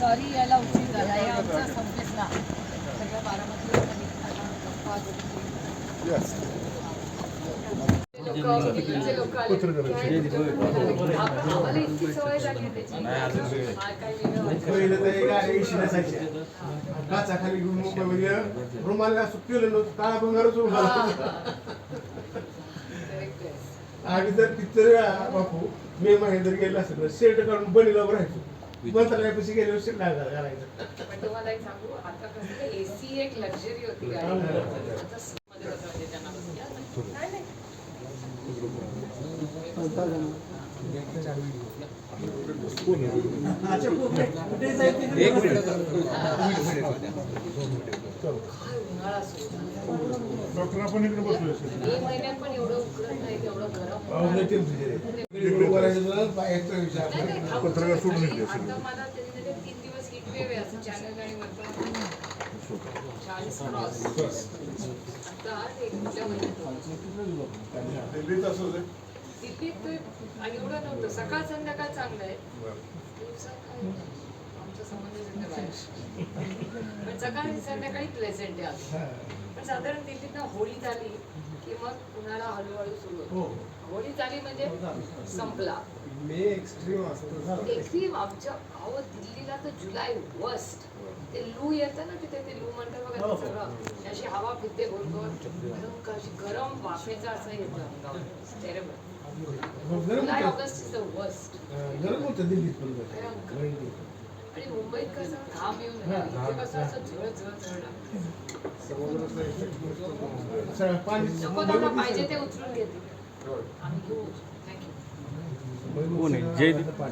Sorry यायला उशीर झाला हे आमचा संपेसला सगळ्या बारामती लोकांनी खाणं, गप्पा, गोष्टी. लोकं, तिकडचे लोकं आले. काय? आम्हाला इतकी सवय झाली आहे त्याची. हा, काय वेगळं वाटतं. पहिलं तर एक आहे इशी नसायच्या काचाखाली घेऊन रुमाला नव्हतं काळा हा, हा. आम्ही जर किती बापू मे महिन्यात गेला असेल शर्ट काढून बनीला राहायचो मंत्रालयापाशी गेल्यावर शर्ट घालायचं पण तुम्हाला एक सांगू आता कसं एसी एक लक्झरी होती गाडी. आता स- मध्ये कसं म्हणजे त्यांना बसल्या नाही, नाही. अच्छा, कुठे कुठे जायचं एक मिनिट. काय उन्हाळा सुरू झाला. डॉक्टर आपण इकडे बसलो मे महिन्यात पण एवढं पत्रकार सोडून होतं? दिल्लीत असं. दिल्लीत एवढं नव्हतं. सकाळ संध्याकाळ चांगलं आहे. आमचा संबंध पण सकाळी संध्याकाळी प्लेझेंट आहे हा. पण साधारण दिल्लीत ना होळी झाली. की मग उन्हाळा हळूहळू सुरू होतो. हो. होळी झाली म्हणजे संपला. मे एक्स्ट्रीम असतं एक्झॅक्टली आमच्या अहो दिल्लीला तर जुलै वर्स्ट ते लू येतं ना तिथे ते लू म्हणतात बघा हो, हो. सगळं. अशी हवा फिरते अशी गरम वाफेचं असं येतं अंगावर टेरेबल गरम जुलै होतं. August is the worst. आणि मुंबईत कसं घाम येऊन कसं असं झळ झळ झळ सगळं पाणी त्यांना पाहिजे ते उचलून घेते आम्ही घेऊ थँक्यू कोण आहे? जयदीप?